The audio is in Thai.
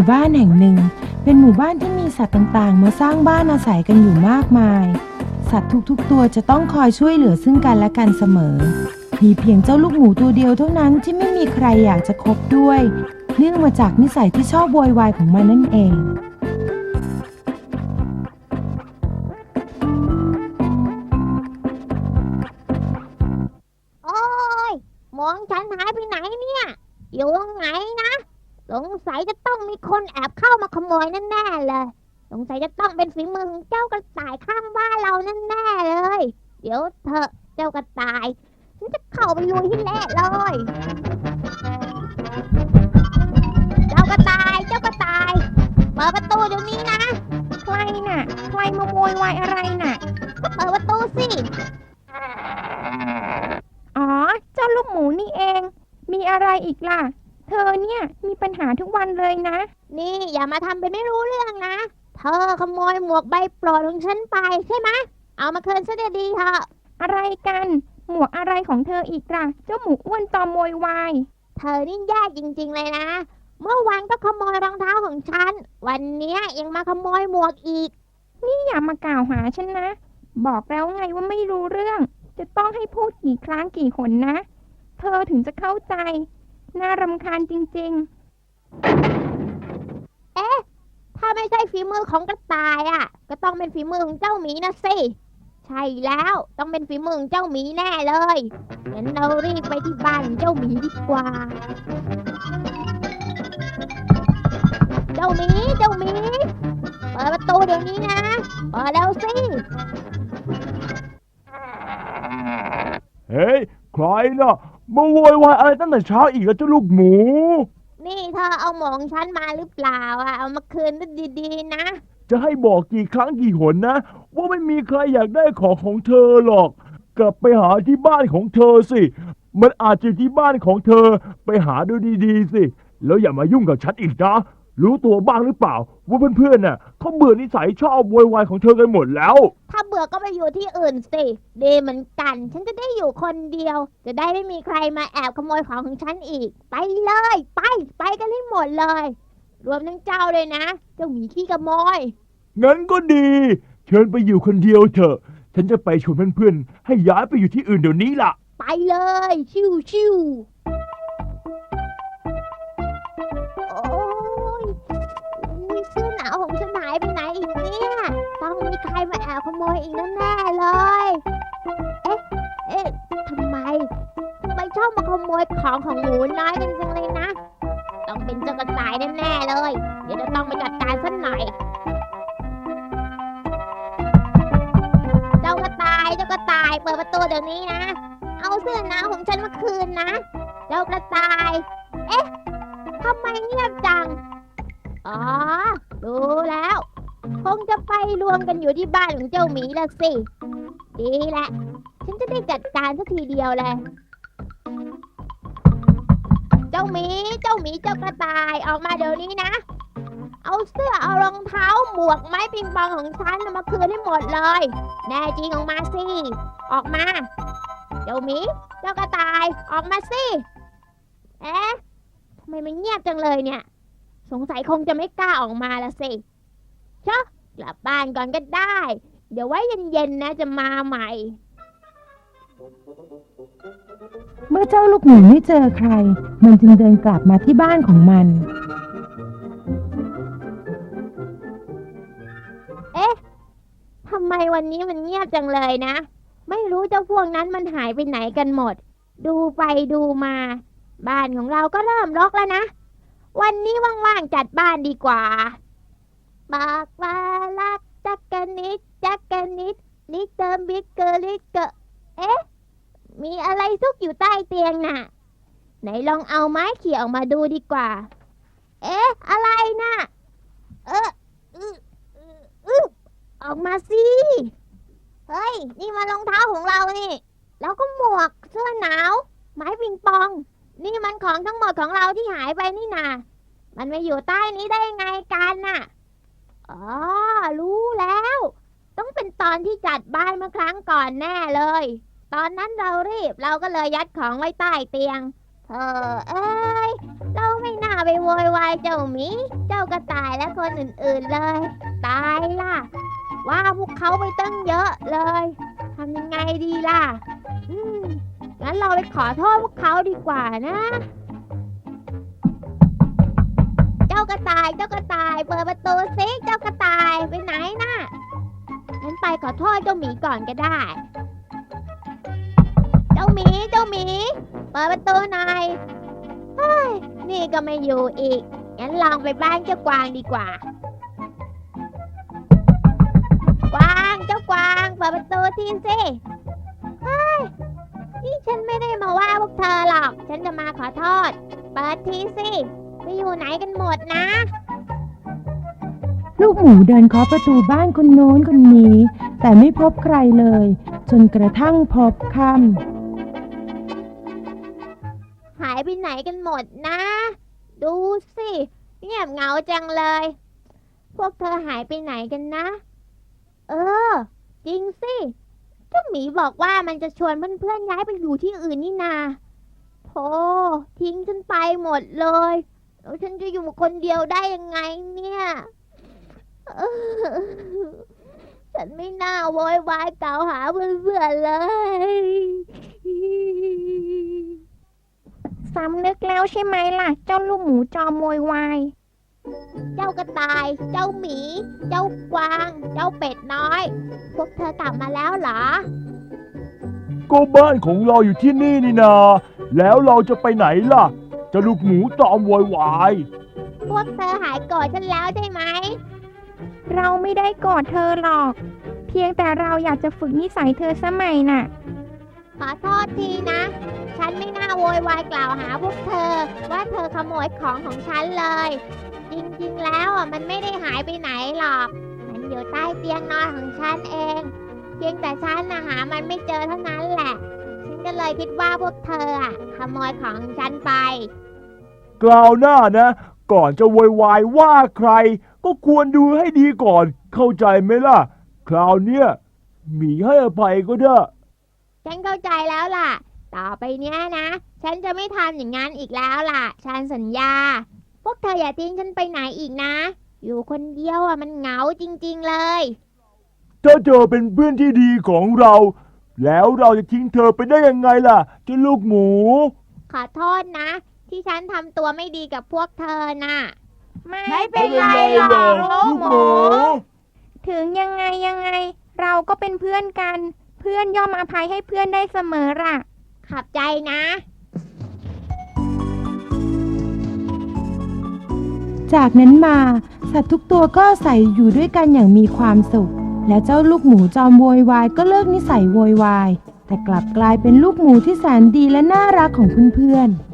มู่บ้านแห่งหนึ่ง เป็นหมู่บ้านที่มีสัตว์ต่างๆ มาสร้างบ้านอาศัยกันอยู่มากมาย สัตว์ทุกๆ ตัวจะต้องคอยช่วยเหลือซึ่งกันและกันเสมอ มีเพียงเจ้าลูกหมูตัวเดียวเท่านั้นที่ไม่มีใครอยากจะคบด้วย เนื่องมาจากนิสัยที่ชอบโวยวายของมันนั่นเอง มีคนแอบเข้ามาขโมยแน่ๆเลย สงสัยจะต้องเป็นฝีมือของเจ้ากระต่ายข้างบ้านเราแน่ๆเลย เดี๋ยวเถอะเจ้ากระต่ายฉันจะเข้าไปลุยให้เละเลย เจ้ากระต่าย เจ้ากระต่าย เปิดประตูเดี๋ยวนี้นะ ใครน่ะ ใครมาโวยวายอะไรน่ะ ก็เปิดประตูสิ อ๋อ เจ้าลูกหมูนี่เอง มีอะไรอีกล่ะ เธอเนี่ยมีปัญหาทุกวันเลยนะ นี่อย่ามาทำเป็นไม่รู้เรื่องนะ เธอขโมยหมวกใบโปรดของฉันไปใช่ไหมเอามาคืนซะดีๆเถอะ อะไรกัน หมวกอะไรของเธออีกล่ะ เจ้าหมูอ้วนจอมโวยวาย เธอนี่แย่จริง ๆ เลยนะ เมื่อวานก็ขโมยรองเท้าของฉัน วันเนี้ยยังมาขโมยหมวกอีก นี่อย่ามากล่าวหาฉันนะ บอกแล้วไงว่าไม่รู้เรื่อง จะต้องให้พูดกี่ครั้งกี่หนนะ เธอถึงจะเข้าใจ น่ารำคาญจริงถ้าไม่ใช่ฝีมือของกระต่ายอะ ก็ต้องเป็นฝีมือของเจ้าหมีนะสิ ใช่แล้วต้องเป็นฝีมือของเจ้าหมีแน่เลยงั้นเรารีบไปที่บ้านเจ้าหมีดีกว่า เจ้าหมีเจ้าหมีเปิดประตูเดี๋ยวนี้นะเปิดแล้วสิ เฮ้ย ใครน่ะ มาโวยวายอะไรตั้งแต่เช้าอีกแล้วเจ้าลูกหมู นี่เธอเอาหมวกของฉันมาหรือเปล่าอะ เอามาคืนดีๆ นะ จะให้บอกกี่ครั้งกี่หนนะ ว่าไม่มีใครอยากได้ของของเธอหรอก กลับไปหาที่บ้านของเธอสิ มันอาจจะอยู่ที่บ้านของเธอไปหาดูดีๆสิ แล้วอย่ามายุ่งกับฉันอีกนะ รู้ตัวบ้างหรือเปล่า ว่าเพื่อนๆน่ะเขาเบื่อนิสัยชอบโวยวายของเธอกันหมดแล้ว ถ้าเบื่อก็ไปอยู่ที่อื่นสิ ดีเหมือนกัน ฉันจะได้อยู่คนเดียว จะได้ไม่มีใครมาแอบขโมยของของฉันอีก ไปเลย ไป ไปกันให้หมดเลย รวมทั้งเจ้าเลยนะ เจ้าหมีขี้ขโมย งั้นก็ดี เชิญไปอยู่คนเดียวเถอะ ฉันจะไปชวนเพื่อนๆให้ย้ายไปอยู่ที่อื่นเดี๋ยวนี้ล่ะ ไปเลย ชิวชิวโองมีใครมาแอบขโมยอีกแน่ๆเลย เอ๊ะ เอ๊ะทำไมทำไมชอบมาขโมยของของหมูน้อยกันจังเลยนะ ต้องเป็นเจ้ากระต่ายแน่ๆเลย เดี๋ยวจะต้องไปจัดการสักหน่อย เจ้ากระต่าย เจ้ากระต่ายเปิดประตูเดี๋ยวนี้นะ เอาเสื้อหนาวของฉันมาคืนนะ เจ้ากระต่าย เอ๊ะทำไมเงียบจัง อ๋อ รู้ งจะไปรวมกันอยู่ที่บ้านของเจ้าหมีละสิ ดีแหละ ฉันจะได้จัดการสักทีเดียวเลย เจ้าหมี เจ้าหมีเจ้ากระต่ายออกมาเดี๋ยวนี้นะ เอาเสื้อ เอารองเท้า หมวก ไม้ปิงปองของฉันมาคืนให้หมดเลย แน่จริงออกมาสิ ออกมา เจ้าหมี เจ้ากระต่ายออกมาสิ เอ๊ะทำไมมันเงียบจังเลยเนี่ย สงสัยคงจะไม่กล้าออกมาละสิ เชอะ กลับบ้านก่อนก็ได้ เดี๋ยวไว้เย็นๆนะจะมาใหม่ เมื่อเจ้าลูกหมูไม่เจอใคร มันจึงเดินกลับมาที่บ้านของมันทำไมวันนี้มันเงียบจังเลยนะ ไม่รู้เจ้าพวกนั้นมันหายไปไหนกันหมด ดูไปดูมา บ้านของเราก็เริ่มรกแล้วนะ วันนี้ว่างๆจัดบ้านดีกว่า ปากว่ารักจักกันนิดจักกันนิดนิดเติมบิ๊กเกอร์ลิกเกอร์เอ๊ะ มีอะไรซุกอยู่ใต้เตียงน่ะ ไหนลองเอาไม้เขี่ยออกมาดูดีกว่า เอ๊ะ อะไรน่ะเอออืออือออออกมาสิ เฮ้ย นี่มารองเท้าของเรานี่ แล้วก็หมวกเสื้อหนาว ไม้ปิงปอง นี่มันของทั้งหมดของเราที่หายไปนี่นา มันมาอยู่ใต้นี้ได้ยังไงกันน่ะ อ๋อ รู้แล้ว ต้องเป็นตอนที่จัดบ้านเมื่อครั้งก่อนแน่เลย ตอนนั้นเรารีบเราก็เลยยัดของไว้ใต้เตียงเธอเอ้ย เราไม่น่าไปโวยวายเจ้าหมี เจ้ากระต่ายและคนอื่นๆเลย ตายล่ะ ว่าพวกเขาไปตั้งเยอะเลยทำยังไงดีล่ะ อืมงั้นเราไปขอโทษพวกเขาดีกว่านะ จ้ากระต่าย เจ้ากระต่าย เปิดประตูซิเจ้ากระต่ายไปไหนน่ะงั้นไปขอโทษเจ้าหมีก่อนก็ได้ เจ้าหมี เจ้าหมี เปิดประตูหน่อยเฮ้ยนี่ก็ไม่อยู่อีก งั้นลองไปบ้านเจ้ากวางดีกว่า กวาง เจ้ากวาง เปิดประตูทีสิเฮ้ย นี่ฉันไม่ได้มาว่าพวกเธอหรอก ฉันจะมาขอโทษ เปิดทีสิ ไปอยู่ไหนกันหมดนะ ลูกหมูเดินเคาะประตูบ้านคนโน้นคนนี้ แต่ไม่พบใครเลย จนกระทั่งพบค่หายไปไหนกันหมดนะ ดูสิเงียบเหงาจังเลย พวกเธอหายไปไหนกันนะ เออ จริงสิเจ้าหมีบอกว่ามันจะชวนเพื่อนๆย้ายไปอยู่ที่อื่นนี่นาโธ่ทิ้งฉันไปหมดเลย แล้วฉันจะอยู่คนเดียวได้ยังไงเนี่ยเออฉันไม่น่าโวยวายกล่าวหาเพื่อนๆเลย สำนึกแล้วใช่ไหมล่ะ เจ้าลูกหมูจอมโวยวาย เจ้ากระต่าย เจ้าหมี เจ้ากวาง เจ้าเป็ดน้อย พวกเธอกลับมาแล้วเหรอ ก็บ้านของเราอยู่ที่นี่นี่นา แล้วเราจะไปไหนล่ะ เจะลูกหมูตอมโวยวาย พวกเธอหายโกรธฉันแล้วใช่ไหม เราไม่ได้โกอดเธอหรอก เพียงแต่เราอยากจะฝึกนิสัยเธอสมัยน่ะ ขอโทษทีนะ ฉันไม่น่าโวยวายกล่าวหาพวกเธอ ว่าเธอขโมยของของฉันเลย จริงๆแล้วอะมันไม่ได้หายไปไหนหรอก มันอยู่ใต้เตียงนอนของฉันเอง เพียงแต่ฉันนะหามันไม่เจอเท่านั้นแหละ ก็เลยคิดว่าพวกเธออะขโมยของของฉันไป กล่าวหน้านะ ก่อนจะโวยวายว่าใคร ก็ควรดูให้ดีก่อน เข้าใจไหมล่ะ คราวเนี้ยหมีให้อภัยก็ได้ ฉันเข้าใจแล้วล่ะ ต่อไปเนี้ยนะ ฉันจะไม่ทำอย่างนั้นอีกแล้วล่ะ ฉันสัญญา พวกเธออย่าทิ้งฉันไปไหนอีกนะ อยู่คนเดียวอะมันเหงาจริง ๆเลย ถ้าเธอเป็นเพื่อนที่ดีของเรา แล้วเราจะทิ้งเธอไปได้ยังไงล่ะเจ้าลูกหมู ขอโทษนะ ที่ฉันทำตัวไม่ดีกับพวกเธอน่ะ ไม่ไม่เป็นไรหรอกลูกหมู ถึงยังไงยังไง เราก็เป็นเพื่อนกัน เพื่อนย่อมอภัยให้เพื่อนได้เสมอล่ะขอบใจนะำจากนั้นมา สัตว์ทุกตัวก็อาศัยอยู่ด้วยกันอย่างมีความสุข และเจ้าลูกหมูจอมโวยวายก็เลิกนิสัยโวยวาย แต่กลับกลายเป็นลูกหมูที่แสนดีและน่ารักของเพื่อนๆ